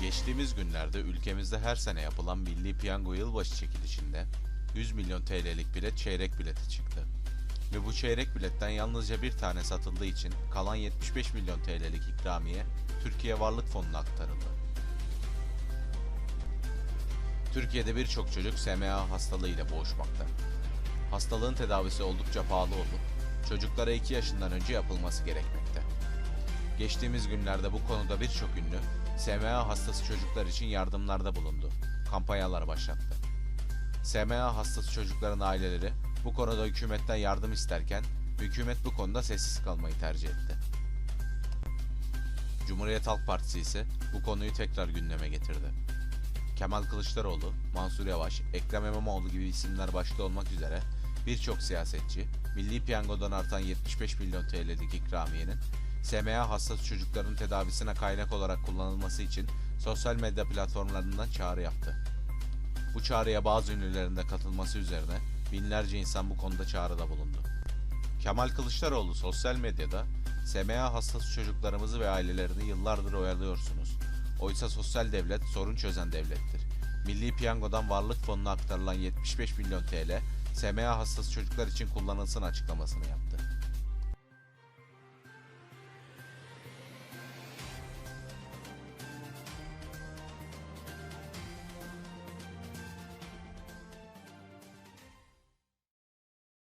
Geçtiğimiz günlerde ülkemizde her sene yapılan Milli Piyango Yılbaşı çekilişinde 100 milyon TL'lik bilet çeyrek bileti çıktı. Ve bu çeyrek biletten yalnızca bir tane satıldığı için kalan 75 milyon TL'lik ikramiye Türkiye Varlık Fonu'na aktarıldı. Türkiye'de birçok çocuk SMA hastalığı ile boğuşmakta. Hastalığın tedavisi oldukça pahalı olup çocuklara 2 yaşından önce yapılması gerekmekte. Geçtiğimiz günlerde bu konuda birçok ünlü SMA hastası çocuklar için yardımlarda bulundu. Kampanyalar başlattı. SMA hastası çocukların aileleri bu konuda hükümetten yardım isterken hükümet bu konuda sessiz kalmayı tercih etti. Cumhuriyet Halk Partisi ise bu konuyu tekrar gündeme getirdi. Kemal Kılıçdaroğlu, Mansur Yavaş, Ekrem İmamoğlu gibi isimler başta olmak üzere birçok siyasetçi, Milli Piyango'dan artan 75 milyon TL'lik ikramiyenin SMA hastası çocukların tedavisine kaynak olarak kullanılması için sosyal medya platformlarından çağrı yaptı. Bu çağrıya bazı ünlülerin de katılması üzerine binlerce insan bu konuda çağrıda bulundu. Kemal Kılıçdaroğlu sosyal medyada SMA hastası çocuklarımızı ve ailelerini yıllardır oyalıyorsunuz. Oysa sosyal devlet sorun çözen devlettir. Milli Piyango'dan Varlık Fonu'na aktarılan 75 milyon TL SMA hastası çocuklar için kullanılsın açıklamasını yaptı.